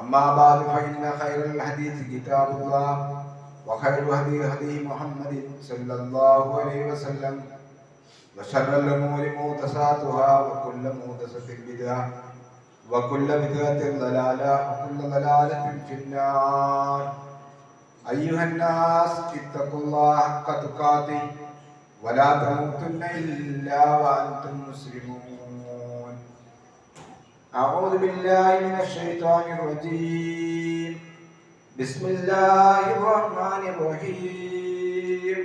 أما بعد فإن خير الحديث كتاب الله وخير الهدي هدي محمد صلى الله عليه وسلم وشر الأمور محدثاتها وكل محدثة بدعة وكل بدعة ضلالة وكل ضلالة في النار. أيها الناس اتقوا الله حق تقاته ولا تموتن إلا وأنتم مسلمون. أعوذ بالله من الشيطان الرجيم بسم الله الرحمن الرحيم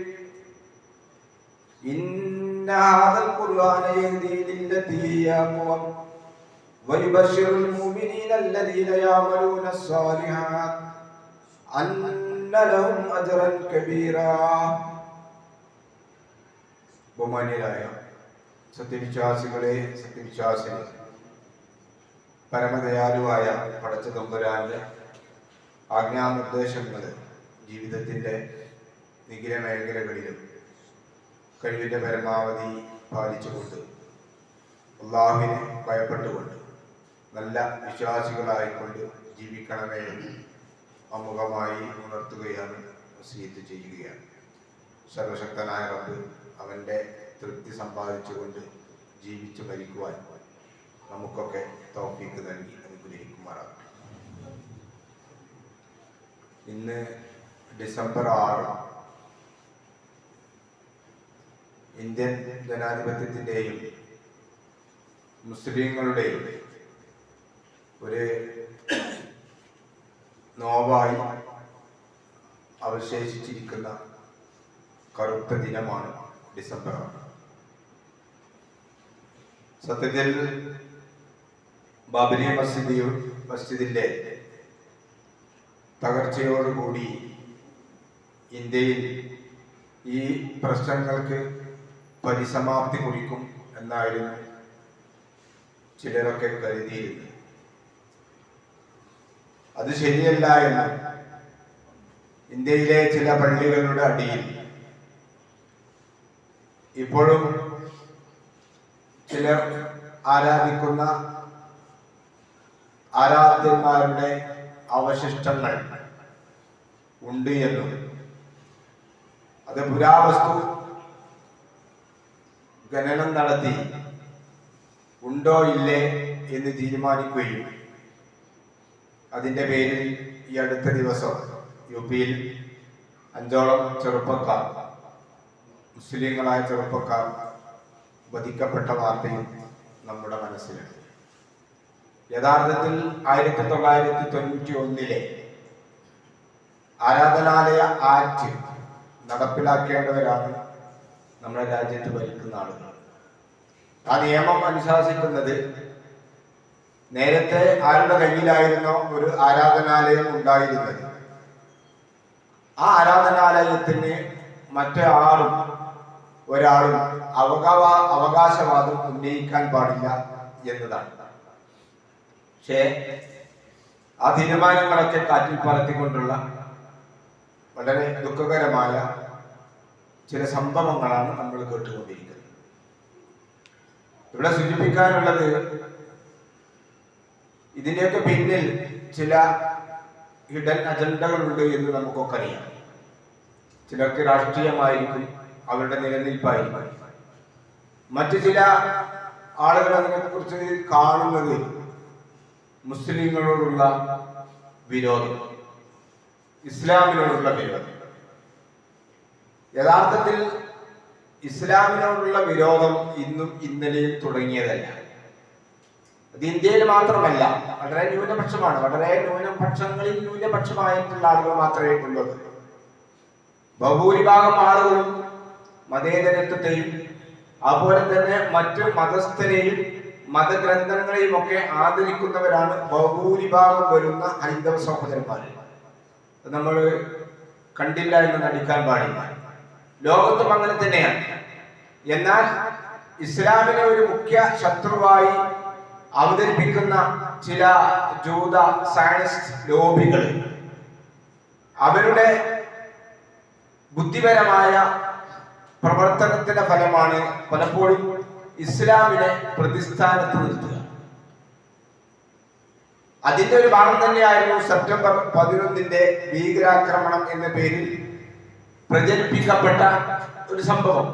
إن هذا القرآن يهدي للتي هي أقوم ويبشر المؤمنين الذين يعملون الصالحات أن لهم أجرا كبيرا ബഹുമാന്യരായ സത്യവിശ്വാസികളെ സത്യവിശ്വാസികളെ പരമദയാലുവായ പടച്ച തമ്പുരാന്റെ ആജ്ഞാനിർദ്ദേശങ്ങൾ ജീവിതത്തിന്റെ നിഖില മേഖലകളിലും കഴിവിന്റെ പരമാവധി പാലിച്ചുകൊണ്ട് അള്ളാഹുവിനെ ഭയപ്പെട്ടുകൊണ്ട് നല്ല വിശ്വാസികളായിക്കൊണ്ട് ജീവിക്കണമേ അമുഖമായി ഉണർത്തുകയാണ് വസീത്ത് ചെയ്യുകയാണ്. സർവശക്തനായ റബ്ബ് അവന്റെ തൃപ്തി സമ്പാദിച്ചുകൊണ്ട് ജീവിച്ചു മരിക്കുവാൻ നമുക്കൊക്കെ തൗഫീക്ക് നൽകി അനുഗ്രഹിക്കുമാറാകട്ടെ. ഇന്ന് ഡിസംബർ ആറ് ഇന്ത്യൻ ജനാധിപത്യത്തിന്റെയും മുസ്ലിങ്ങളുടെയും ഒരു നോവായി അവശേഷിച്ചിരിക്കുന്ന കറുത്ത ദിനമാണ് ഡിസംബർ സത്യത്തിൽ ബാബരി മസ്ജിദ് മസ്ജിദിന്റെ തകർച്ചയോടുകൂടി ഇന്ത്യയിൽ ഈ പ്രശ്നങ്ങൾക്ക് പരിസമാപ്തി കുറിക്കും എന്നായിരുന്നു ചിലരൊക്കെ കരുതിയിരുന്നത്. അത് ശരിയല്ല എന്ന് ഇന്ത്യയിലെ ചില പള്ളികളുടെ അടിയിൽ ഇപ്പോഴും ചിലർ ആരാധിക്കുന്ന ആരാധ്യന്മാരുടെ അവശിഷ്ടങ്ങൾ ഉണ്ട് എന്നും. അത് പുരാവസ്തു ഖനനം നടത്തി ഉണ്ടോ ഇല്ലേ എന്ന് തീരുമാനിക്കുകയും അതിന്റെ പേരിൽ ഈ അടുത്ത ദിവസം യു പിയിൽ അഞ്ചോളം ചെറുപ്പക്കാർ മുസ്ലിങ്ങളായ ചെറുപ്പക്കാർ വധിക്കപ്പെട്ട വാർത്തയും നമ്മുടെ മനസ്സിലുണ്ട്. യഥാർത്ഥത്തിൽ ആയിരത്തി തൊള്ളായിരത്തി തൊണ്ണൂറ്റി ഒന്നിലെ ആരാധനാലയ ആക്ട് നടപ്പിലാക്കേണ്ടവരാണ് നമ്മുടെ രാജ്യത്ത് ഭരിക്കുന്ന ആളുകൾ. ആ നിയമം അനുശാസിക്കുന്നത് നേരത്തെ ആരുടെ കയ്യിലായിരുന്നോ ഒരു ആരാധനാലയം ഉണ്ടായിരുന്നത്? ആ ആരാധനാലയത്തിന് മറ്റൊരാളും ഒരാളും അവകാശവാദം ഉന്നയിക്കാൻ പാടില്ല എന്നതാണ്. പക്ഷേ ആ തീരുമാനങ്ങളൊക്കെ കാറ്റിൽ പറത്തിക്കൊണ്ടുള്ള വളരെ ദുഃഖകരമായ ചില സംഭവങ്ങളാണ് നമ്മൾ കേട്ടുകൊണ്ടിരിക്കുന്നത്. ഇവിടെ സൂചിപ്പിക്കാനുള്ളത് ഇതിന്റെയൊക്കെ പിന്നിൽ ചില ഹിഡൻ അജണ്ടകളുണ്ട് എന്ന് നമുക്കൊക്കെ അറിയാം ചിലർക്ക് രാഷ്ട്രീയമായിരിക്കും അവരുടെ നിലനിൽപ്പായിരിക്കും. മറ്റു ചില ആളുകൾ അതിനെ കുറിച്ച് കാണുന്നത് മുസ്ലിങ്ങളോടുള്ള വിരോധം. ഇസ്ലാമിനോടുള്ള വിരോധം. യഥാർത്ഥത്തിൽ ഇസ്ലാമിനോടുള്ള വിരോധം ഇന്നും ഇന്നലെയും തുടങ്ങിയതല്ല. അത് ഇന്ത്യയിൽ മാത്രമല്ല വളരെ ന്യൂനപക്ഷമാണ്. വളരെ ന്യൂനപക്ഷങ്ങളിൽ ന്യൂനപക്ഷമായിട്ടുള്ള ആളുകൾ മാത്രമേ ഉള്ളത് ബഹുഭൂരിഭാഗം ആളുകളും മതേതരത്വത്തെയും അതുപോലെ തന്നെ മറ്റു മതസ്ഥരെയും മതഗ്രന്ഥങ്ങളെയും ഒക്കെ ആദരിക്കുന്നവരാണ് ബഹുഭൂരിഭാഗം വരുന്ന ഹൈന്ദവ സഹോദരന്മാർ നമ്മൾ കണ്ടില്ല എന്ന് നടിക്കാൻ പാടില്ല. ലോകത്തും അങ്ങനെ തന്നെയാണ്. എന്നാൽ ഇസ്ലാമിനെ ഒരു മുഖ്യ ശത്രുവായി അവതരിപ്പിക്കുന്ന ചില ജൂത സയനിസ്റ്റ് ലോബികൾ അവരുടെ ബുദ്ധിപരമായ പ്രവർത്തനത്തിന്റെ ഫലമാണ് പലപ്പോഴും ഇസ്ലാമിനെ പ്രതിസ്ഥാനത്ത് നിർത്തുക. അതിന്റെ ഒരു ഭാഗം തന്നെയായിരുന്നു സെപ്റ്റംബർ പതിനൊന്നിന്റെ ഭീകരാക്രമണം എന്ന പേരിൽ പ്രചരിപ്പിക്കപ്പെട്ട ഒരു സംഭവം.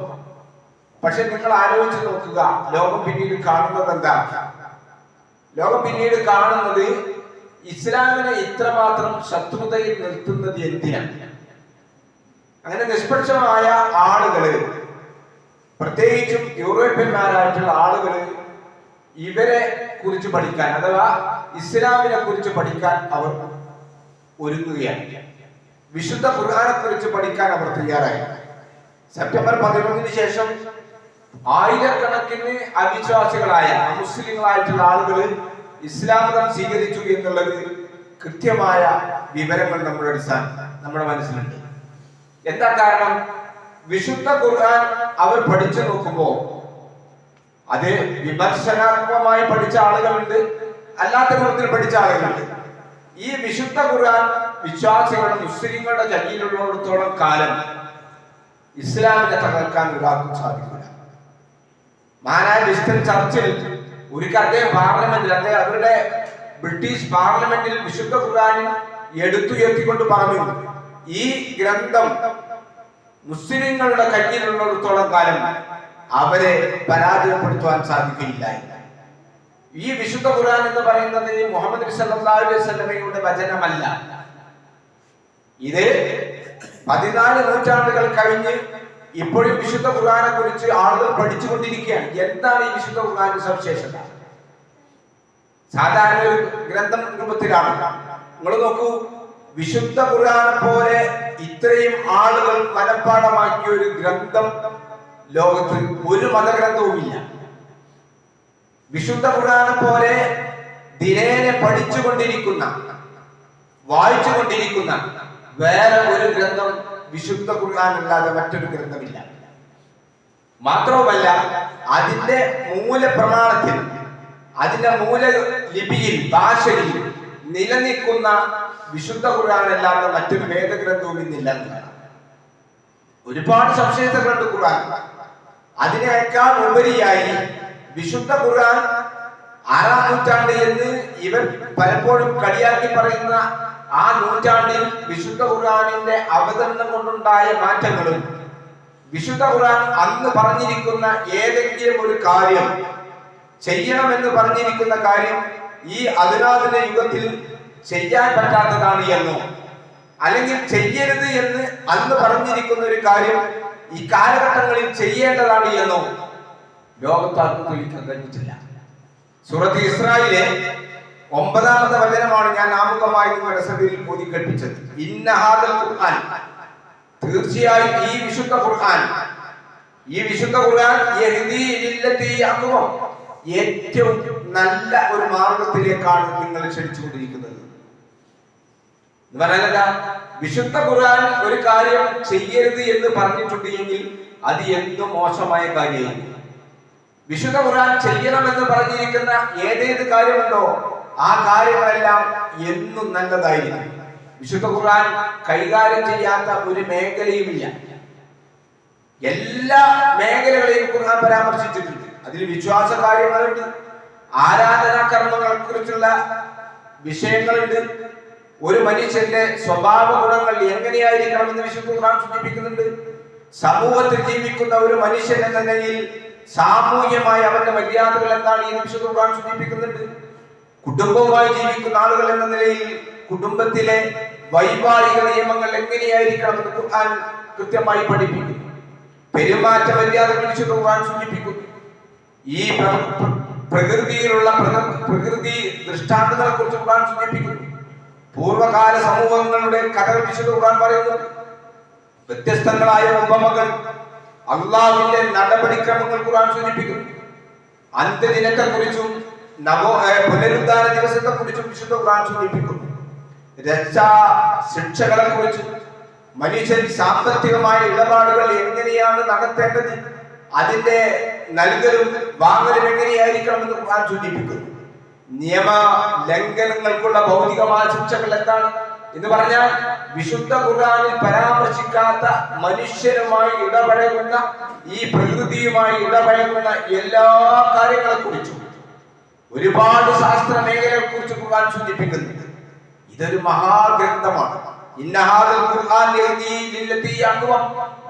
പക്ഷെ നിങ്ങൾ ആലോചിച്ച് നോക്കുക ലോകം പിന്നീട് കാണുന്നത് എന്താ? ലോകം പിന്നീട് കാണുന്നത് ഇസ്ലാമിനെ ഇത്രമാത്രം ശത്രുതയിൽ നിർത്തുന്നത് എന്തിനാണ്? അങ്ങനെ നിഷ്പക്ഷമായ ആളുകൾ പ്രത്യേകിച്ചും യൂറോപ്യന്മാരായിട്ടുള്ള ആളുകൾ ഇവരെ കുറിച്ച് പഠിക്കാൻ അഥവാ ഇസ്ലാമിനെ കുറിച്ച് പഠിക്കാൻ അവർ ഒരുങ്ങുകയാണ്. വിശുദ്ധ ഖുർആാനെ കുറിച്ച് പഠിക്കാൻ അവർ തയ്യാറായി. സെപ്റ്റംബർ പതിനൊന്നിന് ശേഷം ആയിരക്കണക്കിന് അവിശ്വാസികളായ മുസ്ലിങ്ങളായിട്ടുള്ള ആളുകൾ ഇസ്ലാം മതം സ്വീകരിച്ചു എന്നുള്ളത് കൃത്യമായ വിവരങ്ങൾ നമ്മുടെ അടിസ്ഥാനം നമ്മുടെ മനസ്സിലുണ്ട്. എന്താ കാരണം? വിശുദ്ധ ഖുർആൻ അവർ പഠിച്ചു നോക്കുമ്പോ അത് വിമർശനാത്മകമായി പഠിച്ച ആളുകളുണ്ട് അല്ലാത്ത രൂപത്തിൽ പഠിച്ച ആളുകളുണ്ട്. ഈ വിശുദ്ധ ഖുർആൻ വിശ്വാസികളുടെ മുസ്ലിങ്ങളുടെ കയ്യിലുള്ളിടത്തോളം കാലം ഇസ്ലാമിനെ തകർക്കാൻ ഒരാൾക്കും സാധിക്കില്ല. മഹാനായ വിസ്റ്റൻ ചർച്ചിൽ ഒരിക്കൽ അദ്ദേഹം പാർലമെന്റിൽ അദ്ദേഹം അവരുടെ ബ്രിട്ടീഷ് പാർലമെന്റിൽ വിശുദ്ധ ഖുർആൻ എടുത്തുയർത്തിക്കൊണ്ട് പറഞ്ഞു ഈ ഗ്രന്ഥം മുസ്ലിങ്ങളുടെ കയ്യിലുള്ളിടത്തോളം കാലം അവരെ പരാജയപ്പെടുത്തുവാൻ സാധിക്കില്ല ഈ വിശുദ്ധ ഖുർആൻ എന്ന് പറയുന്നത് മുഹമ്മദ് നബി സല്ലല്ലാഹു അലൈഹി വസല്ലമയുടെ വചനമല്ല. ഇത് പതിനാല് നൂറ്റാണ്ടുകൾ കഴിഞ്ഞ് ഇപ്പോഴും വിശുദ്ധ ഖുർആനെ കുറിച്ച് ആളുകൾ പഠിച്ചുകൊണ്ടിരിക്കുകയാണ്. എന്താണ് ഈ വിശുദ്ധ ഖുർആന്റെ സവിശേഷത? സാധാരണ ഒരു ഗ്രന്ഥം രൂപത്തിലാണ് നിങ്ങൾ നോക്കൂ വിശുദ്ധ ഖുർആൻ പോലെ ഇത്രയും ആളുകൾ മനഃപ്പാടമാക്കിയ ഒരു ഗ്രന്ഥം ലോകത്തിൽ ഒരു മതഗ്രന്ഥവുമില്ല. വിശുദ്ധ ഖുർആൻ പോലെ ദിനേനെ പഠിച്ചുകൊണ്ടിരിക്കുന്ന വായിച്ചുകൊണ്ടിരിക്കുന്ന വേറെ ഒരു ഗ്രന്ഥം വിശുദ്ധ ഖുർആൻ അല്ലാതെ മറ്റൊരു ഗ്രന്ഥമില്ല. മാത്രവുമല്ല അതിന്റെ മൂല പ്രമാണത്തിൽ അതിന്റെ മൂല ലിപിയിൽ ഭാഷയിൽ നിലനിൽക്കുന്ന വിശുദ്ധ ഖുർആൻ അല്ലാതെ മറ്റൊരു വേദഗ്രന്ഥവും ഇന്നില്ല ഒരുപാട് സവിശേഷതകളുണ്ട് ഖുർആൻ. അതിനേക്കാൾ ഉപരിയായി വിശുദ്ധ ഖുർആൻ ആറാം നൂറ്റാണ്ട് എന്ന് ഇവർ പലപ്പോഴും കളിയാക്കി പറയുന്ന ആ നൂറ്റാണ്ടിൽ വിശുദ്ധ ഖുർആനിന്റെ അവതരണം കൊണ്ടുണ്ടായ മാറ്റങ്ങളും വിശുദ്ധ ഖുർആൻ അന്ന് പറഞ്ഞിരിക്കുന്ന ഏതെങ്കിലും ഒരു കാര്യം ചെയ്യണമെന്ന് പറഞ്ഞിരിക്കുന്ന കാര്യം ഈ അതിനാദിന യുഗത്തിൽ ചെയ്യാൻ പറ്റാത്തതാണ് എന്നോ അല്ലെങ്കിൽ ചെയ്യരുത് എന്ന് അന്ന് പറഞ്ഞിരിക്കുന്ന ഒരു കാര്യം ഈ കാലഘട്ടങ്ങളിൽ ചെയ്യേണ്ടതാണ് എന്നോ ലോകത്താർക്ക് തെളിയിക്കാൻ കഴിഞ്ഞിട്ടില്ല സൂറത്ത് ഇസ്രായേലെ ഒമ്പതാമത്തെ വചനമാണ് ഞാൻ ആമുഖമായി നിങ്ങളുടെ കൂടി കേൾപ്പിച്ചത് ഇന്നഹാദൽ ഖുർആൻ. തീർച്ചയായും ഈ വിശുദ്ധ ഖുർആൻ. ഈ വിശുദ്ധ ഖുർആൻ യഹ്ദീ ലില്ലതി അഖ്വം ഏറ്റവും നല്ല ഒരു മാർഗത്തിലേക്കാണ് നിങ്ങൾ ക്ഷണിച്ചുകൊണ്ടിരിക്കുന്നത്. പറയാനല്ല വിശുദ്ധ ഖുർആൻ ഒരു കാര്യം ചെയ്യരുത് എന്ന് പറഞ്ഞിട്ടുണ്ടെങ്കിൽ അത് എന്തും മോശമായ കാര്യമാണ്. വിശുദ്ധ ഖുർആൻ ചെയ്യണമെന്ന് പറഞ്ഞിരിക്കുന്ന ഏതേത് കാര്യമുണ്ടോ ആ കാര്യങ്ങളെല്ലാം എന്നും നല്ലതായിരിക്കും. വിശുദ്ധ ഖുർആൻ കൈകാര്യം ചെയ്യാത്ത ഒരു മേഖലയുമില്ല. എല്ലാ മേഖലകളെയും ഖുർആൻ പരാമർശിച്ചിട്ടുണ്ട്. അതിൽ വിശ്വാസ കാര്യങ്ങളുണ്ട്. ആരാധനാ കർമ്മങ്ങളെ കുറിച്ചുള്ള വിഷയങ്ങളുണ്ട്. ഒരു മനുഷ്യന്റെ സ്വഭാവ ഗുണങ്ങൾ എങ്ങനെയായിരിക്കണം എന്ന് വിശുദ്ധ ഖുർആൻ സൂചിപ്പിക്കുന്നുണ്ട്. സമൂഹത്തിൽ ജീവിക്കുന്ന ഒരു മനുഷ്യൻ എന്ന നിലയിൽ സാമൂഹ്യമായി അവന്റെ മര്യാദകൾ എന്താണ് ഈ വിശുദ്ധ ഖുർആൻ സൂചിപ്പിക്കുന്നുണ്ട്. കുടുംബവുമായി ജീവിക്കുന്ന ആളുകൾ എന്ന നിലയിൽ കുടുംബത്തിലെ വൈവാഹിക നിയമങ്ങൾ എങ്ങനെയായിരിക്കണം എന്ന് ഖുർആൻ കൃത്യമായി പഠിപ്പിക്കുന്നു. പെരുമാറ്റ മര്യാദകൾ വിശുദ്ധ ഖുർആൻ സൂചിപ്പിക്കുന്നു. ഈ പ്ര- പ്ര- പ്രകൃതിയിലുള്ള പ്രകൃതി ദൃഷ്ടാന്തങ്ങളെ കുറിച്ച് ഖുർആൻ സൂചിപ്പിക്കുന്നു. പൂർവകാല സമൂഹങ്ങളുടെ കഥകൾ വിശുദ്ധ ഖുർആൻ പറയുന്നു. വ്യത്യസ്തങ്ങളായ ഉപമകൾ അള്ളാഹുവിന്റെ നടപടിക്രമങ്ങൾ ഖുർആൻ സൂചിപ്പിക്കുന്നു. അന്ത്യദിനത്തെ കുറിച്ചും നവോ പുനരുദ്ധാന ദിവസത്തെ കുറിച്ചും വിശുദ്ധ ഖുർആൻ സൂചിപ്പിക്കുന്നു. രക്ഷാ ശിക്ഷകളെ കുറിച്ചും മനുഷ്യൻ സാമ്പത്തികമായ ഇടപാടുകൾ എങ്ങനെയാണ് നടത്തേണ്ടത്? അതിന്റെ നൽകലും വാങ്ങലും എങ്ങനെയായിരിക്കണമെന്ന് ഖുർആൻ സൂചിപ്പിക്കുന്നു. നിയമ ലംഘനങ്ങൾക്കുള്ള ഭൗതികമായ ശിക്ഷകൾ എന്താണ്? എന്ന് പറഞ്ഞാൽ വിശുദ്ധ ഖുർആനിൽ പരാമർശിക്കാത്ത മനുഷ്യരുമായി ഇടപഴകുന്ന ഈ പ്രകൃതിയുമായി ഇടപഴകുന്ന എല്ലാ കാര്യങ്ങളെ കുറിച്ചും ഒരുപാട് ശാസ്ത്ര മേഖലയെ കുറിച്ച് ഖുർആൻ സൂചിപ്പിക്കുന്നുണ്ട്. ഇതൊരു മഹാഗ്രന്ഥമാണ്. ഇന്ന ഹാദൽ يهدي للتي هي അഖ്വം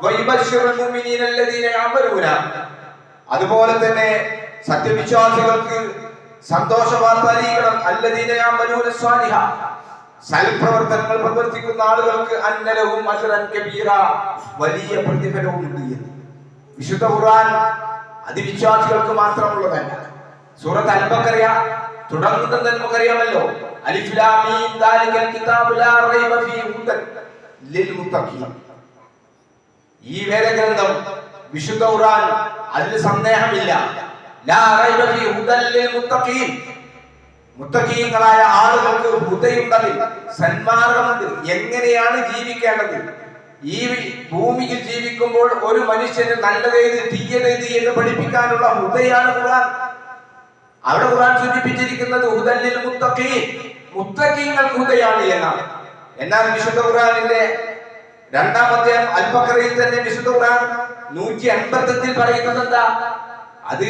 ويبشر المؤمنين الذين يعملون അതുപോലെ തന്നെ സത്യവിശ്വാസികൾക്ക് സന്തോഷ വാർത്ത അറിയിക്കണം. അല്ലദീന യഅമലൂന സ്വാലിഹ. സൽപ്രവർത്തനങ്ങൾ പ്രവർത്തിക്കുന്ന ആളുകൾക്ക് അന്നലവും അജ്റൻ കബീറ വലിയ പ്രതിഫലവും ഉണ്ട് എന്ന്. വിശുദ്ധ ഖുർആൻ അതിവിശ്വാസികൾക്ക് മാത്രമുള്ളതല്ല. സൂറത്ത് അൽബക്കറിയ തുടങ്ങുന്നത് നമുക്കറിയാമല്ലോ. അലിഫ് ലാം മീം ദാലികൽ കിതാബു ലാ റൈബ ഫീ ഹുദൻ ലിൽ മുത്തഖീൻ. ഈ വേദഗ്രന്ഥം വിശുദ്ധ ഖുർആൻ അതിൽ സന്ദേഹമില്ല. ലാ റൈബ ഫീ ഹുദൻ ലിൽ മുത്തഖീൻ. മുത്തഖീങ്ങളായ ആളുകൾക്ക് ഹുദയുണ്ടതിൽ സന്മാർഗമുണ്ട്. എങ്ങനെയാണ് ജീവിക്കേണ്ടത്? ഈ ഭൂമിയിൽ ജീവിക്കുമ്പോൾ ഒരു മനുഷ്യന് നല്ലതേത് തീയതേത് എന്ന് പഠിപ്പിക്കാനുള്ള ഹുദയാണ് ഖുർആൻ. അവിടെ ഖുർആൻ സൂചിപ്പിച്ചിരിക്കുന്നത് ഹുദല്ലിൽ മുത്തഖീൻ. മുത്തഖീങ്ങൾക്ക് ഹുദയാണ് എന്നാണ്. എന്നാൽ വിശുദ്ധ ഖുർആനിന്റെ രണ്ടാം അധ്യായം അൽബക്കറയിൽ തന്നെ വിശുദ്ധ ഖുർആൻ നൂറ്റി അൻപത്തെട്ടിൽ പറയുന്നത് എന്താ അത്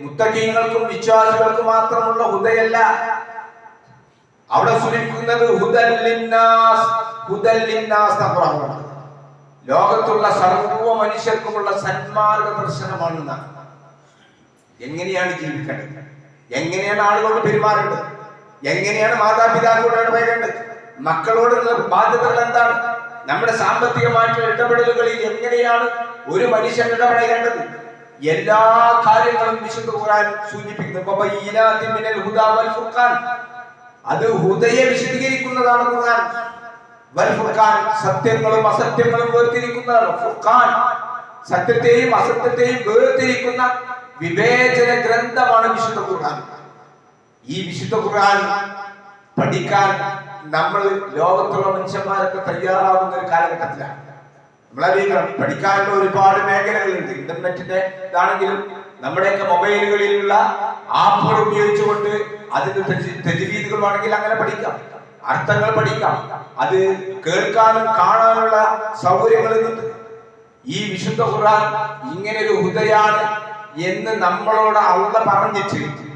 മുത്തഖീങ്ങൾക്കും വിശ്വാസികൾക്കും മാത്രമുള്ള ഹുദയല്ല അവിടെ സൂചിപ്പിക്കുന്നത് ഹുദല്ലിന്നാസ് ഹുദല്ലിന്നാസ് പറഞ്ഞത്. ലോകത്തുള്ള സർവ മനുഷ്യർക്കുമുള്ള സന്മാർഗ ദർശനമാണെന്നാണ്. എങ്ങനെയാണ് ജീവിക്കേണ്ടത്? എങ്ങനെയാണ് ആളുകളോട് പെരുമാറേണ്ടത്? എങ്ങനെയാണ് മാതാപിതാക്കളോട് വരേണ്ടത്? മക്കളോടുള്ള ബാധ്യതകൾ എന്താണ്? നമ്മുടെ സാമ്പത്തികമായിട്ടുള്ള ഇടപെടലുകളിൽ എങ്ങനെയാണ് ഒരു മനുഷ്യൻ ഇടപെടേണ്ടത് എല്ലാ കാര്യങ്ങളും വിശുദ്ധ ഖുർആൻ സൂചിപ്പിക്കുന്നു. അത് ഹുദയെ വിശദീകരിക്കുന്നതാണ് ഖുർആൻ. വൽ ഫുർഖാൻ സത്യങ്ങളും അസത്യങ്ങളും വേർതിരിക്കുന്നതാണ് ഫുർഖാൻ സത്യത്തെയും അസത്യത്തെയും വേർതിരിക്കുന്ന വിവേചന ഗ്രന്ഥമാണ് വിശുദ്ധ ഖുർആൻ. ഈ വിശുദ്ധ ഖുർആൻ പഠിക്കാൻ നമ്മൾ ലോകത്തുള്ള മനുഷ്യന്മാരൊക്കെ തയ്യാറാവുന്ന ഒരു കാലഘട്ടത്തിലാണ്. നമ്മളറിയിക്കണം പഠിക്കാനുള്ള ഒരുപാട് മേഖലകളുണ്ട്. ഇന്റർനെറ്റിന്റെ ഇതാണെങ്കിലും നമ്മുടെയൊക്കെ മൊബൈലുകളിലുള്ള ആപ്പുകൾ ഉപയോഗിച്ചുകൊണ്ട് അതിന്റെ തെജുവീതുകൾ വേണമെങ്കിൽ അങ്ങനെ പഠിക്കാം. അർത്ഥങ്ങൾ പഠിക്കാം. അത് കേൾക്കാനും കാണാനുള്ള സൗകര്യങ്ങൾ ഈ വിശുദ്ധ ഖുർആൻ ഇങ്ങനെ ഒരു ഹുദയാണ് എന്ന് നമ്മളോട് അള്ള പറഞ്ഞിട്ട്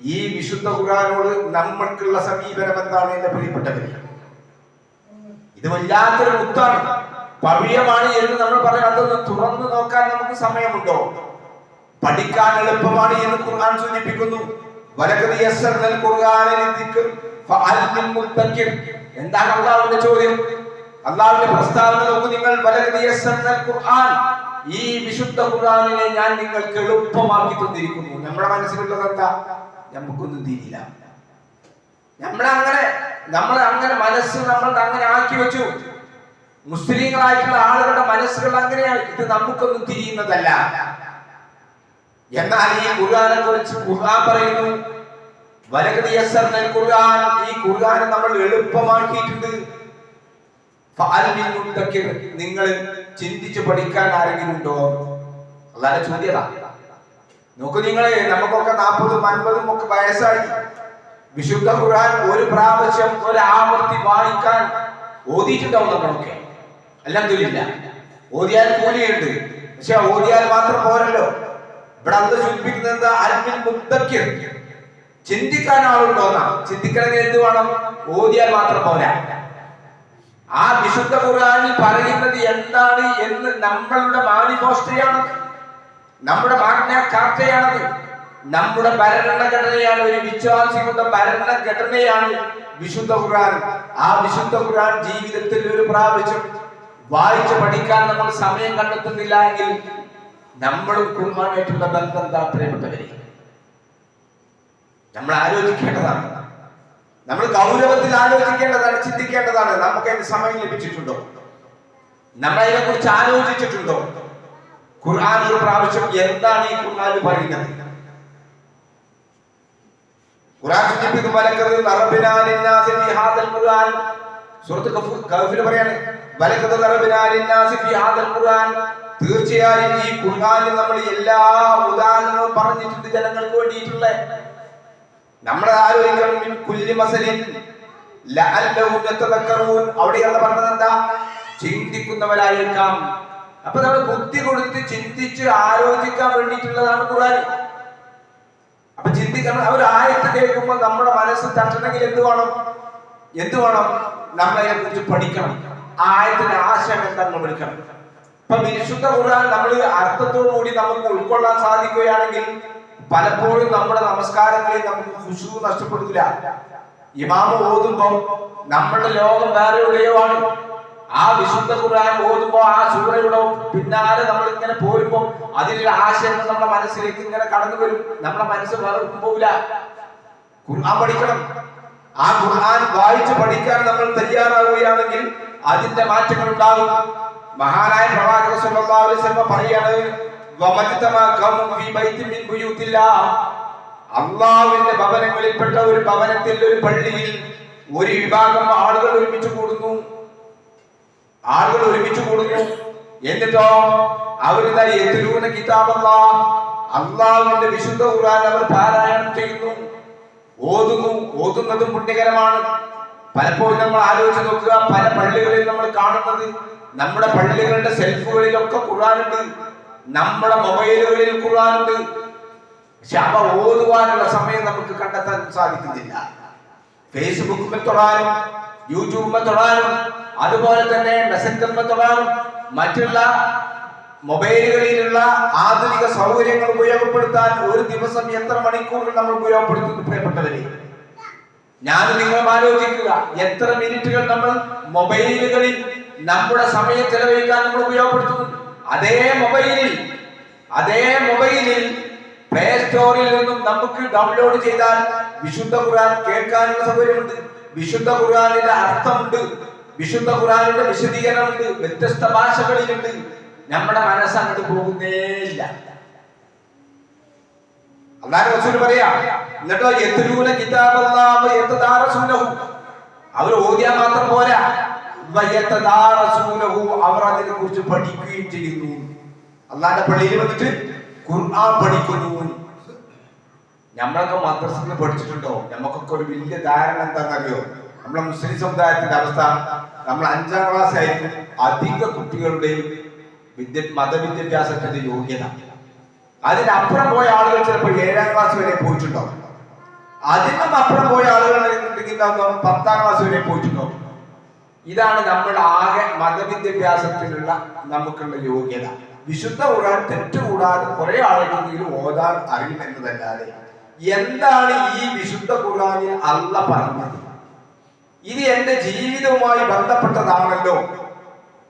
ഈ വിശുദ്ധ ഖുറാനോട് നമ്മൾക്കുള്ള സമീപനം എന്താണ് എന്റെ പ്രിയപ്പെട്ടവര്? ഇത് വല്ലാത്തൊരു മുത്താണ് പവിയമാണ് എന്ന് നമ്മൾ പറയാം. അതൊന്ന് തുറന്നു നോക്കാൻ നമുക്ക് സമയമുണ്ടോ? പഠിക്കാൻ എളുപ്പമാണ് എന്ന് ഖുർആൻ സൂചിപ്പിക്കുന്നു. എന്താണ് അള്ളാഹുവിന്റെ ചോദ്യം? അള്ളാഹുവിന്റെ പ്രസ്താവന നോക്കൂ നിങ്ങൾ. ഖുർആൻ ഈ വിശുദ്ധ ഖുറാനിനെ ഞാൻ നിങ്ങൾക്ക് എളുപ്പമാക്കി തന്നിരിക്കുന്നു നമ്മുടെ മനസ്സിലുള്ളത് എന്താ നമുക്കൊന്നും തിരിയില്ല നമ്മളങ്ങനെ നമ്മൾ അങ്ങനെ മനസ്സ് നമ്മൾ അങ്ങനെ ആക്കി വെച്ചു. മുസ്ലിങ്ങളായിട്ടുള്ള ആളുകളുടെ മനസ്സുകൾ അങ്ങനെയാണ് ഇത് നമുക്കൊന്നും തിരിയുന്നതല്ല. എന്നാൽ ഈ ഖുർആനെ കുറിച്ച് ഖുർആൻ പറയുന്നു. വലകത് ഖുർആൻ ഈ ഖുർആൻ നമ്മൾ എളുപ്പമാക്കിയിട്ടുണ്ട്. നിങ്ങൾ ചിന്തിച്ച് പഠിക്കാൻ ആരെങ്കിലും ഉണ്ടോ? അല്ലാതെ ചോദ്യത നോക്കൂ നിങ്ങളെ നമുക്കൊക്കെ നാൽപ്പതും അൻപതും ഒക്കെ വയസ്സായി. വിശുദ്ധ ഖുർആൻ ഒരു പ്രാവശ്യം ഒരു ആവർത്തി വായിക്കാൻ ഓതിയിട്ടുണ്ടാവും നമ്മളൊക്കെ. എല്ലാം അല്ലെങ്കിലില്ല ഓതിയാൽ കൂലിയുണ്ട്. പക്ഷെ ഓതിയാൽ മാത്രം പോരല്ലോ. ഇവിടെ അന്ന് സൂചിപ്പിക്കുന്നത് അൽമിൻ മുദ്ദക്കിർ ചിന്തിക്കാൻ ആളുണ്ടോന്നാ ചിന്തിക്കണമെങ്കിൽ എന്ത് വേണം? ഓതിയാൽ മാത്രം പോരാ. ആ വിശുദ്ധ ഖുർആനിൽ പറയുന്നത് എന്താണ് എന്ന് നമ്മളുടെ മാനിഫോസ്റ്റയാണത്. നമ്മുടെ മാഗ്ന കാർട്ടയാണത് നമ്മുടെ ഭരണഘടനയാണ് ഒരു വിശ്വാസികളുടെ ഭരണഘടനയാണ് വിശുദ്ധ ഖുർആൻ. ആ വിശുദ്ധ ഖുർആൻ ജീവിതത്തിൽ ഒരു പ്രാവശ്യം വായിച്ച് പഠിക്കാൻ നമ്മൾ സമയം കണ്ടെത്തുന്നില്ല എങ്കിൽ നമ്മളും ഖുർആനായിട്ടുള്ള ബന്ധം താത്രയപ്പെട്ടവരെ നമ്മൾ ആലോചിക്കേണ്ടതാണ്. നമ്മൾ ഗൗരവത്തിൽ ആലോചിക്കേണ്ടതാണ് ചിന്തിക്കേണ്ടതാണ്. നമുക്ക് അതിന് സമയം ലഭിച്ചിട്ടുണ്ടോ? നമ്മൾ അതിനെ കുറിച്ച് ആലോചിച്ചിട്ടുണ്ടോ? ഖുർആൻ ഒരു പ്രാവശ്യം എന്താണ് ഈ ഖുർആൻ പറയുന്നത്? ഖുർആൻ സൂചിപ്പിക്കും വലക്കത് നറബിനാലിന്നാസി ഫീ ഹാദൽ ഖുർആൻ. സൂറത്ത് കഫ്- കഹ്ഫിൽ പറയാണ് വലക്കത് നറബിനാലിന്നാസി ഫീ ഹാദൽ ഖുർആൻ. തീർച്ചയായും ഈ ഖുർആനിൽ നമ്മൾ എല്ലാ ഉദാഹരണങ്ങളും പറഞ്ഞിട്ടുണ്ട് ജനങ്ങൾക്ക് വേണ്ടിയിട്ടുള്ള നമ്മൾ ആലോചിക്കണം അവിടെയാണ് പറഞ്ഞത് എന്താ? ചിന്തിക്കുന്നവരായിരിക്കാം അപ്പൊ നമ്മൾ ബുദ്ധി കൊടുത്ത് ചിന്തിച്ച് ആലോചിക്കാൻ വേണ്ടിയിട്ടുള്ളതാണ് ഖുർആൻ. അപ്പൊ ചിന്തിക്കണം. അവർ ആയത്ത് കേൾക്കുമ്പോൾ നമ്മുടെ മനസ്സ് തട്ടണമെങ്കിൽ എന്ത് വേണം? എന്ത് വേണം? നമ്മളതിനെ കുറിച്ച് പഠിക്കണം. ആയത്തിന്റെ ആശയം എന്താണെന്ന് പഠിക്കണം ഇപ്പൊ വിശുദ്ധ ഖുർആൻ നമ്മൾ അർത്ഥത്തോടു കൂടി നമുക്ക് ഉൾക്കൊള്ളാൻ സാധിക്കുകയാണെങ്കിൽ പലപ്പോഴും നമ്മുടെ നമസ്കാരങ്ങളിൽ നമുക്ക് ഖുശു നഷ്ടപ്പെടുത്തില്ല. ഇമാമ് ഓതുമ്പോ നമ്മുടെ ലോകം വേറെ എവിടെയോ ആണ് ആ വിശുദ്ധ ഖുർആൻ ഓതുമ്പോ ആ സൂറയുടെ പിന്നാലെ നമ്മൾ ഇങ്ങനെ പോരുമ്പോ അതിലുള്ള ആശയങ്ങൾ നമ്മുടെ മനസ്സിലേക്ക് ഇങ്ങനെ കടന്നു വരും. നമ്മുടെ മനസ്സ് വേറെ പോവില്ല. ഖുർആൻ പഠിക്കണം. ആ ഖുർആൻ വായിച്ച് പഠിക്കാൻ നമ്മൾ തയ്യാറാവുകയാണെങ്കിൽ അതിന്റെ മാറ്റങ്ങൾ ഉണ്ടാകും മഹാനായ പ്രവാചക സല്ലല്ലാഹു അലൈഹി വസല്ലം അള്ളാഹുവിന്റെ ഭവനങ്ങളിൽപ്പെട്ട ഒരു ഭവനത്തിൽ ഒരു പള്ളിയിൽ ഒരു വിഭാഗം ആളുകൾ ഒരുമിച്ച് കൂടുന്നു. ആളുകൾ ഒരുമിച്ച് കൂടുന്നു. എന്നിട്ടോ? അവരിതാ എതിരൂന കിതാബല്ല. അള്ളാവിന്റെ വിശുദ്ധ ഖുർആൻ അവർ പാരായണം ചെയ്യുന്നു. ഓതുന്നു. ഓതുന്നതും പുണ്യകരമാണ്. പലപ്പോഴും നമ്മൾ ആലോചിച്ച് നോക്കുക പല പള്ളികളിൽ നമ്മൾ കാണുന്നത് നമ്മുടെ പള്ളികളുടെ സെൽഫുകളിലൊക്കെ ഖുർആനുണ്ട്. നമ്മുടെ മൊബൈലുകളിൽ കുറാനുണ്ട് പക്ഷെ അവ ഓതുവാനുള്ള സമയം നമുക്ക് കണ്ടെത്താൻ സാധിക്കുന്നില്ല. ഫേസ്ബുക്കിൽ തൊടാനും യൂട്യൂബിൽ തൊടാനും അതുപോലെ തന്നെ മെസ്സഞ്ചറിൽ തൊടാനും മറ്റുള്ള മൊബൈലുകളിലുള്ള ആധുനിക സൗകര്യങ്ങൾ ഉപയോഗപ്പെടുത്താൻ ഒരു ദിവസം എത്ര മണിക്കൂറുകൾ നമ്മൾ ഉപയോഗപ്പെടുത്തുന്നു പ്രിയപ്പെട്ടവരെ? ഞാൻ നിങ്ങൾ ആലോചിക്കുക എത്ര മിനിറ്റുകൾ നമ്മൾ മൊബൈലുകളിൽ നമ്മുടെ സമയം ചെലവഴിക്കാൻ നമ്മൾ ഉപയോഗപ്പെടുത്തുന്നു? അതേ മൊബൈലിൽ അതേ മൊബൈലിൽ പ്ലേ സ്റ്റോറിൽ നിന്നും നമുക്ക് ഡൗൺലോഡ് ചെയ്താൽ വിശുദ്ധ ഖുർആൻ കേൾക്കാനുള്ള സൗകര്യമുണ്ട്. വിശുദ്ധ ഖുർആനിന്റെ അർത്ഥമുണ്ട്. വിശുദ്ധ ഖുർആനിന്റെ വിശദീകരണമുണ്ട്. വ്യത്യസ്ത ഭാഷകളിലുണ്ട്. നമ്മുടെ മനസ്സങ്ങ് പോകുന്നേയില്ല അള്ളാഹു റസൂൽ പറയാ എന്നിട്ടോ കിതാബല്ലാഹു യതദാറസൂനഹു അവർ ഓതിയാൽ മാത്രം പോരാ. അവർ അതിനെ കുറിച്ച് പഠിക്കുകയും ചെയ്യുന്നു. അള്ളാന്റെ പള്ളിയിൽ വന്നിട്ട് ഖുർആൻ പഠിക്കുന്നു. നമ്മളൊക്കെ മദ്രസയിൽ പഠിച്ചിട്ടുണ്ടോ? നമുക്കൊക്കെ ഒരു വലിയ ധാരണ എന്താണെന്നറിയോ? നമ്മളെ മുസ്ലിം സമുദായത്തിന്റെ അവസ്ഥ. നമ്മൾ അഞ്ചാം ക്ലാസ് ആയിരിക്കും അധിക കുട്ടികളുടെയും വിദ്യ മതവിദ്യാഭ്യാസത്തിന്റെ യോഗ്യത. അതിനപ്പുറം പോയ ആളുകൾ ചിലപ്പോൾ ഏഴാം ക്ലാസ് വരെ പോയിട്ടുണ്ടാവും. അതിനും അപ്പുറം പോയ ആളുകൾ? പത്താം ക്ലാസ് വരെ പോയിട്ടുണ്ടാവും. ഇതാണ് നമ്മൾ ആകെ മതവിദ്യാഭ്യാസത്തിലുള്ള നമുക്കുള്ള യോഗ്യത. വിശുദ്ധ ഖുർആൻ തെറ്റുകൂടാതെ കുറെ ആളുകളെങ്കിലും ഓതാൻ അറിയും എന്നതല്ലാതെ എന്താണ് ഈ വിശുദ്ധ ഖുർആനിൽ അല്ല പറഞ്ഞത്? ഇത് എന്റെ ജീവിതവുമായി ബന്ധപ്പെട്ടതാണല്ലോ.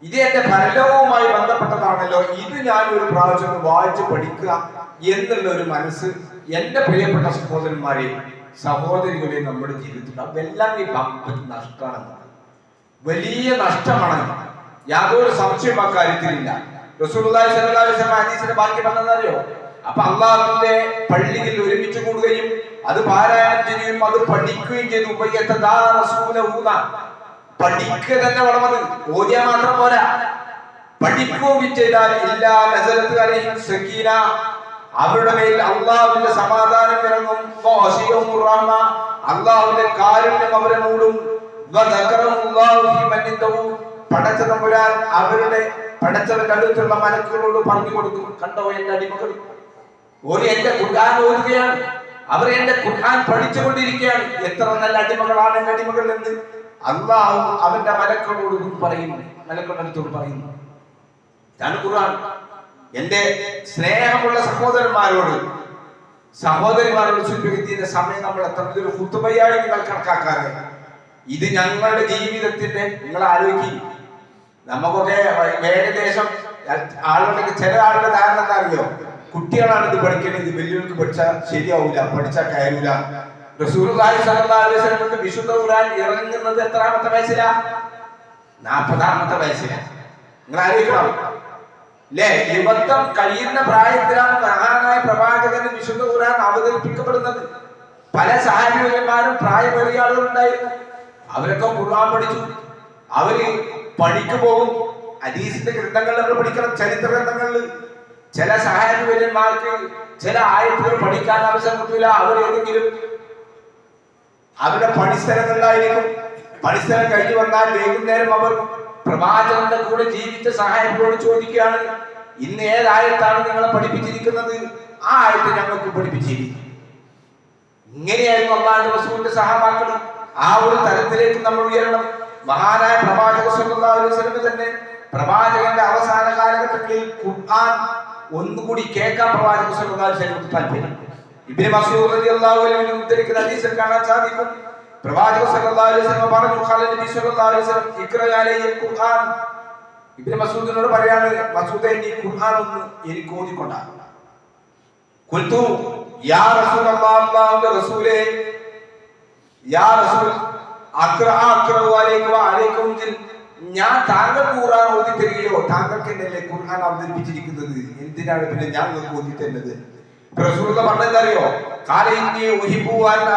ഇത് എന്റെ ഫലവുമായി ബന്ധപ്പെട്ടതാണല്ലോ. ഇത് ഞാൻ ഒരു പ്രാവശ്യം വായിച്ച് പഠിക്കുക എന്നുള്ള ഒരു മനസ്സ് എന്റെ പ്രിയപ്പെട്ട സഹോദരന്മാരെ സഹോദരികളെ നമ്മുടെ ജീവിതത്തിൽ. അതെല്ലാം ഈ ഭക്തി നഷ്ടമാണ്. വലിയ നഷ്ടമാണ്. യാതൊരു സംശയം അക്കാര്യത്തിലില്ല ഹദീസിന്റെ ബാക്കി പറഞ്ഞതറിയോ അപ്പൊ അള്ളാഹുവിന്റെ പള്ളിയിൽ ഒരുമിച്ച് കൂടുകയും അത് പാരായണം ചെയ്യുകയും അത് പഠിക്കുകയും ചെയ്തു. പഠിക്കുക തന്നെ വളമത് ഓതിയ മാത്രം പോരാ. പഠിക്കുകയും ചെയ്താൽ എല്ലാ നസരത്തുകാരെയും അവരുടെ മേൽ അള്ളാഹുവിന്റെ സമാധാനം ഇറങ്ങും. അള്ളാഹുവിന്റെ കാരുണ്യം അവരെ മൂടും. പടച്ച തമ്പുരാൻ അവരുടെ പടച്ചവന്റെ അടുത്തുള്ള മലക്കുകളോട് പറഞ്ഞു കൊടുക്കും. കണ്ടോ എന്റെ അടിമകൾ? ഒരു എന്റെ ഖുർആൻ ഓതുകയാണ്. അവർ എന്റെ ഖുർആൻ പഠിച്ചുകൊണ്ടിരിക്കുകയാണ്. എത്ര നല്ല അടിമകളാണ് എന്റെ അടിമകൾ എന്ന് അള്ളാഹു അവന്റെ മലക്കളോട് പറയുന്നു. മലക്കളുടെ അടുത്തോട് പറയുന്നു. ഞാൻ ഖുർആൻ. എന്റെ സ്നേഹമുള്ള സഹോദരന്മാരോട് സഹോദരിമാരോട് സൂചിപ്പിക്കുന്നതിന്റെ സമയം നമ്മൾ എത്ര കുത്തുബയായി നിങ്ങൾ കണക്കാക്കാതെ ഇത് ഞങ്ങളുടെ ജീവിതത്തിന്റെ നിങ്ങൾ ആലോചിക്കും. നമുക്കൊക്കെ ഏകദേശം ആളുകളുടെ ചില ആളുടെ ധാരണ എന്താ അറിയോ കുട്ടികളാണ് ഇത് പഠിക്കേണ്ടത്. ഇത് വലിയവർക്ക് പഠിച്ചാൽ ശരിയാവില്ല പഠിച്ചാൽ കയറൂല. റസൂലുള്ളാഹി സ്വല്ലല്ലാഹു അലൈഹി വസല്ലമക്ക് വിശുദ്ധ ഖുർആൻ ഇറങ്ങുന്നത് എത്രാമത്തെ വയസ്സിലാ? നാൽപ്പതാമത്തെ വയസ്സിലാ. നിങ്ങൾ ആലോചിക്കണം. അല്ലേ യുവത്വം കഴിയുന്ന പ്രായത്തിലാണ് മഹാനായ പ്രവാചകന് വിശുദ്ധ ഖുർആൻ അവതരിപ്പിക്കപ്പെടുന്നത്. പല സഹായികന്മാരും പ്രായമേറിയ ആളുകളുണ്ടായിരുന്നു അവരൊക്കെ ഖുർആൻ പഠിച്ചു. അവർ പണിക്ക് പോകും അദീസിന്റെ ഗ്രന്ഥങ്ങൾ നമ്മൾ പഠിക്കണം ചരിത്ര ഗ്രന്ഥങ്ങളിൽ. ചില സഹായവര്യന്മാർക്ക് ചില ആയത്തുകൾ പഠിക്കാൻ അവസരം കിട്ടില്ല അവർ ഏതെങ്കിലും അവരുടെ പണിസ്ഥലങ്ങളിലായിരിക്കും പണിസ്ഥലം കഴിഞ്ഞു വന്നാൽ വൈകുന്നേരം അവർ പ്രവാചകന്റെ കൂടെ ജീവിച്ച സഹായത്തോട് ചോദിക്കുകയാണ് ഇന്ന് ഏതായത്താണ് നിങ്ങളെ പഠിപ്പിച്ചിരിക്കുന്നത്? ആ ആയത്ത് ഞങ്ങൾക്ക് പഠിപ്പിച്ചിരിക്കും ഇങ്ങനെയായിരുന്നു അള്ളാഹുന്റെ റസൂലിന്റെ സഹാബാക്കൾ ആ ഒരു തലത്തിലേക്ക് നമ്മൾ ഉയരണം. മഹാനായ പ്രവാചക വസല്ലം തന്നെ പ്രവാചകന്റെ അവസാന കാലഘട്ടത്തിൽ ഖുർആൻ ഒന്നുകൂടി കേൾക്കാൻ പ്രവാചക വസല്ലം താല്പര്യം ഉദ്ധരിക്കുന്ന സാധിക്കും. പ്രവാചക സല്ലല്ലാഹു പറഞ്ഞു ഖാല നബി സല്ലല്ലാഹു അലൈഹി വസല്ലം ഖുർആൻ. ഇബ്നു പറയാണ് മസ്ഊദേ നീ ഖുർആൻ ഒന്ന് എനിക്ക് ഓതിക്കൊണ്ടാണ് ഖുൽതു യാ റസൂലല്ലാഹ് റസൂലേ ഞാൻ താങ്കൾ ഖുർആൻ ഓതി തരികയോ താങ്കൾക്ക് എന്നല്ലേ ഖുർആൻ അവതരിപ്പിച്ചിരിക്കുന്നത്? എന്തിനാണ് പിന്നെ ഞാൻ നിങ്ങൾക്ക് ഓതി തരുന്നത്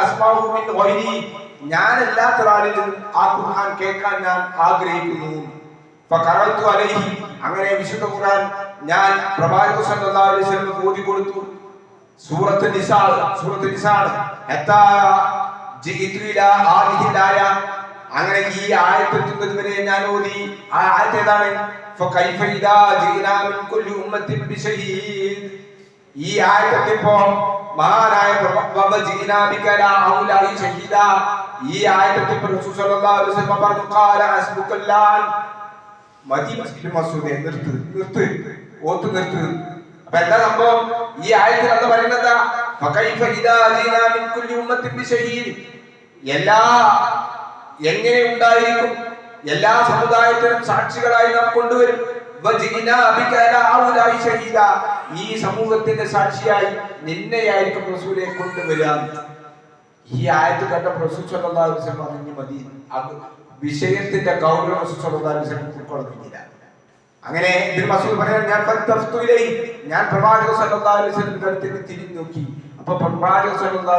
അസ്മാഉ ഞാൻ എല്ലാ ആളിലും ആ ഖുർആൻ കേൾക്കാൻ ഞാൻ ആഗ്രഹിക്കുന്നു. അങ്ങനെ വിശുദ്ധ ഖുർആൻ ഞാൻ പ്രവാചക സല്ലല്ലാഹു ഓതി കൊടുത്തു സൂറത്ത് നിസാ സൂറത്ത് നിസാ ഹത്താ അങ്ങനെ ഈ ആയിരത്തി ഞാൻ ഓതി. ആ ആയത്ത് ഏതാണ്? ഈ ഈ എന്താ ഈ പറയുന്നത് എല്ലാ എങ്ങനെ ഉണ്ടായിരിക്കും? എല്ലാ സമുദായത്തിനും സാക്ഷികളായി നാം കൊണ്ടുവരും. ഈ സമൂഹത്തിന്റെ സാക്ഷിയായി നിന്നെയായിരിക്കും റസൂലെ കൊണ്ടുവരാൻ ഈ ആയത്ത് കണ്ട റസൂൽ സല്ലല്ലാഹു അലൈഹി വസല്ലം പറഞ്ഞു മതി. അത് വിഷയത്തിന്റെ ഗൗരവം റസൂൽ ഉൾക്കൊള്ളുന്നില്ല. അങ്ങനെ ഇബ്നു മസ്ഊദ് പറയുന്നത് ഞാൻ ഞാൻ പ്രവാചക സല്ലല്ലാഹു അലൈഹി വസല്ലം തിരിഞ്ഞു നോക്കി അപ്പൊ പ്രവാചക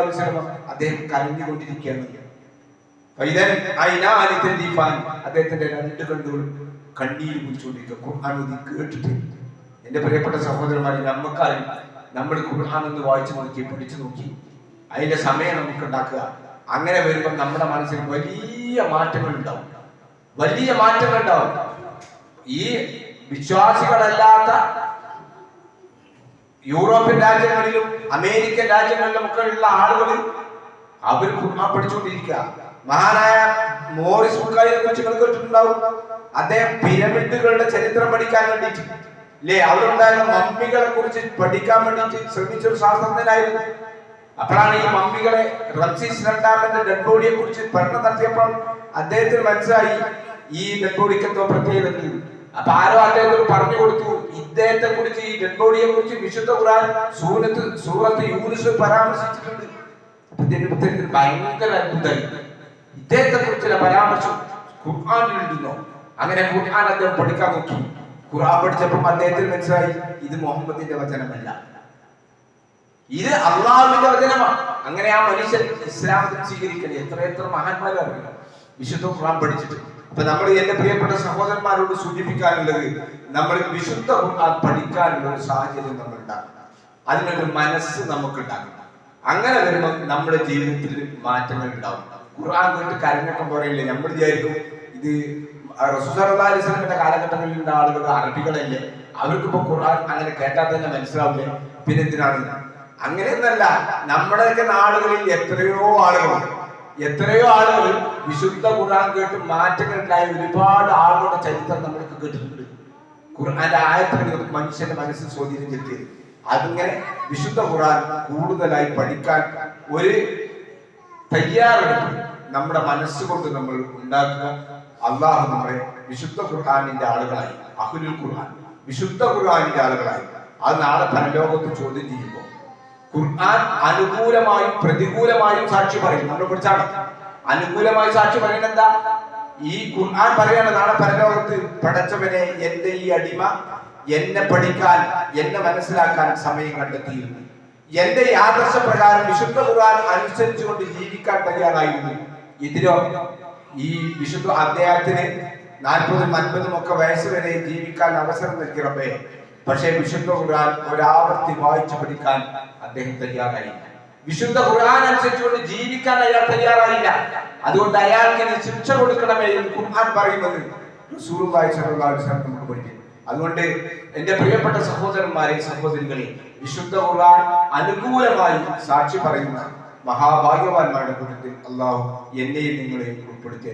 വസല്ലം അദ്ദേഹം കരഞ്ഞുകൊണ്ടിരിക്കുകയാണ്. അദ്ദേഹത്തിന്റെ രണ്ട് കണ്ണുകളും കണ്ണീര് കുടിച്ചുകൊണ്ടിരിക്കുക ഖുർആൻ ഓതി കേട്ടിട്ട്. എന്റെ പ്രിയപ്പെട്ട സഹോദരന്മാരെ നമ്മക്കാരും നമ്മൾ ഖുർആൻ ഒന്ന് വായിച്ചു നോക്കി പഠിച്ചു നോക്കി. അതിന്റെ സമയം നമുക്ക് ഉണ്ടാക്കുക. അങ്ങനെ വരുമ്പോൾ നമ്മുടെ മനസ്സിൽ വലിയ മാറ്റങ്ങൾ ഉണ്ടാവും വലിയ മാറ്റങ്ങൾ ഉണ്ടാവും ഈ വിശ്വാസികളല്ലാത്ത യൂറോപ്യൻ രാജ്യങ്ങളിലും അമേരിക്കൻ രാജ്യങ്ങളിലും ഒക്കെ ഉള്ള ആളുകൾ അവർ ഖുർആൻ പഠിച്ചുകൊണ്ടിരിക്കുക മഹാനായ മോറിസ് ബുക്കാരിയെ കുറിച്ച് കേട്ടിട്ടുണ്ടാവും. അദ്ദേഹം പിരമിഡുകളുടെ ചരിത്രം പഠിക്കാൻ വേണ്ടിയിട്ട്. അല്ലേ അവരുണ്ടായിരുന്ന മമ്മികളെ കുറിച്ച് പഠിക്കാൻ വേണ്ടിയിട്ട് ശ്രമിച്ച ഒരു ശാസ്ത്രജ്ഞനായിരുന്നു. അപ്പോഴാണ് ഈ മമ്മികളെ റംസീസ് രണ്ടാമന്റെ ഡെഡ് ബോഡിയെ കുറിച്ച് പഠനം നടത്തിയപ്പോൾ അദ്ദേഹത്തിന് മനസ്സിലായി ഈ ഡെഡ് ബോഡിക്ക് എന്തോ പ്രത്യേകത ഉണ്ട്. അപ്പൊ ആരോ അദ്ദേഹത്തിന് പറഞ്ഞു കൊടുത്തു ഇദ്ദേഹത്തെ കുറിച്ച് ഈ ഗണ്ടോടിയെ കുറിച്ച് വിശുദ്ധ ഖുർആൻ സൂറത്ത് സൂറത്ത് യൂനിസ് പരാമർശിച്ചിട്ടുണ്ട്. ഭയങ്കര അത്ഭുതം. ഇദ്ദേഹത്തെ കുറിച്ചുള്ള പരാമർശം ഖുർആനിൽ ഉണ്ടെന്നോ? അങ്ങനെ ഖുർആൻ അദ്ദേഹം പഠിക്കാൻ നോക്കി. ഖുർആൻ പഠിച്ചപ്പോൾ അദ്ദേഹത്തിന് മനസ്സിലായി ഇത് മുഹമ്മദിന്റെ വചനമല്ല. ഇത് അള്ളാഹുവിന്റെ വചനമാണ്. അങ്ങനെ ആ മനുഷ്യൻ ഇസ്ലാമത്തിൽ സ്വീകരിക്കണേ എത്ര എത്ര മഹാന്മാരും അറിയാം വിശുദ്ധ ഖുർആൻ പഠിച്ചിട്ട്. അപ്പൊ നമ്മൾ എന്റെ പ്രിയപ്പെട്ട സഹോദരന്മാരോട് സൂചിപ്പിക്കാനുള്ളത് നമ്മൾ വിശുദ്ധ ഖുർആൻ പഠിക്കാനുള്ള ഒരു സാഹചര്യം നമ്മൾ ഉണ്ടാക്കണം അതിനൊരു മനസ്സ് നമുക്ക് ഉണ്ടാക്കണം അങ്ങനെ വരുമ്പോൾ നമ്മുടെ ജീവിതത്തിൽ മാറ്റങ്ങൾ ഉണ്ടാവും. ഖുർആൻ കേട്ട് കരഞ്ഞക്കം പറയില്ലേ നമ്മൾ വിചാരിക്കും ഇത് കാലഘട്ടങ്ങളിൽ ഉള്ള ആളുകൾ അറബികളല്ലേ? അവർക്ക് ഇപ്പൊ ഖുർആൻ അങ്ങനെ കേട്ടാൽ തന്നെ മനസ്സിലാവില്ലേ? പിന്നെ എന്തിനാണ്? അങ്ങനെയൊന്നല്ല നമ്മുടെയൊക്കെ നാടുകളിൽ എത്രയോ ആളുകൾ എത്രയോ ആളുകൾ വിശുദ്ധ ഖുർആൻ കേട്ട് മാറ്റങ്ങൾ ഉണ്ടായ ഒരുപാട് ആളുകളുടെ ചരിത്രം നമ്മൾക്ക് കേട്ടിട്ടുണ്ട്. ഖുർആന്റെ ആയത്തുകൾ മനുഷ്യന്റെ മനസ്സിൽ സ്വാധീനം ചെലുത്തിയത്. അതിങ്ങനെ വിശുദ്ധ ഖുർആൻ കൂടുതലായി പഠിക്കാൻ ഒരു തയ്യാറെടുപ്പ് നമ്മുടെ മനസ്സുകൊണ്ട് നമ്മൾ ഉണ്ടാക്കുക. അള്ളാഹു നമ്മളെ വിശുദ്ധ ഖുർആാനിന്റെ ആളുകളായി അഹുലുൽ ഖുർആൻ വിശുദ്ധ ഖുർആാനിന്റെ ആളുകളായി. അത് നാളെ പരലോകത്ത് ചോദ്യം ചെയ്യുമ്പോൾ ഖുർആൻ അനുകൂലമായും പ്രതികൂലമായും സാക്ഷി പറയും നമ്മളെ കുറിച്ചാണ് അനുകൂലമായി സാക്ഷി പറയുന്നത് എന്താ? ഈ ഖുർആൻ പറയാണ് നാളെ പരലോകത്ത് പടച്ചവനെ എന്റെ ഈ അടിമ എന്നെ പഠിക്കാൻ എന്നെ മനസ്സിലാക്കാൻ സമയം കണ്ടെത്തിയിരുന്നു. എന്റെ ഈ ആദർശപ്രകാരം വിശുദ്ധ ഖുർആൻ അനുസരിച്ചുകൊണ്ട് ജീവിക്കാൻ തയ്യാറായിരുന്നു. ഇതിലോ ഈ വിശുദ്ധ അദ്ദേഹത്തിന് നാൽപ്പതും അൻപതും ഒക്കെ വയസ്സ് വരെ ജീവിക്കാൻ അവസരം നൽകി പക്ഷേ വിശുദ്ധ ഖുർആൻ ഒരാവർത്തി വായിച്ചു പഠിക്കാൻ അദ്ദേഹം തയ്യാറായില്ല. വിശുദ്ധ ഖുർആൻ അനുസരിച്ചുകൊണ്ട് ജീവിക്കാൻ അയാൾ തയ്യാറായില്ല. അതുകൊണ്ട് അയാൾക്ക് ഇനി ശിക്ഷ കൊടുക്കണമേ എന്ന് ഖുർആൻ പറയുന്നത് നമുക്ക് പഠിക്കും. അതുകൊണ്ട് എന്റെ പ്രിയപ്പെട്ട സഹോദരന്മാരെ സഹോദരികളെ വിശുദ്ധ ഖുർആൻ അനുകൂലമായി സാക്ഷി പറയുന്ന മഹാഭാഗ്യവാന്മാരുടെ കൂട്ടത്തിൽ അള്ളാഹു എന്നെയും നിങ്ങളെയും ഉൾപ്പെടുത്തി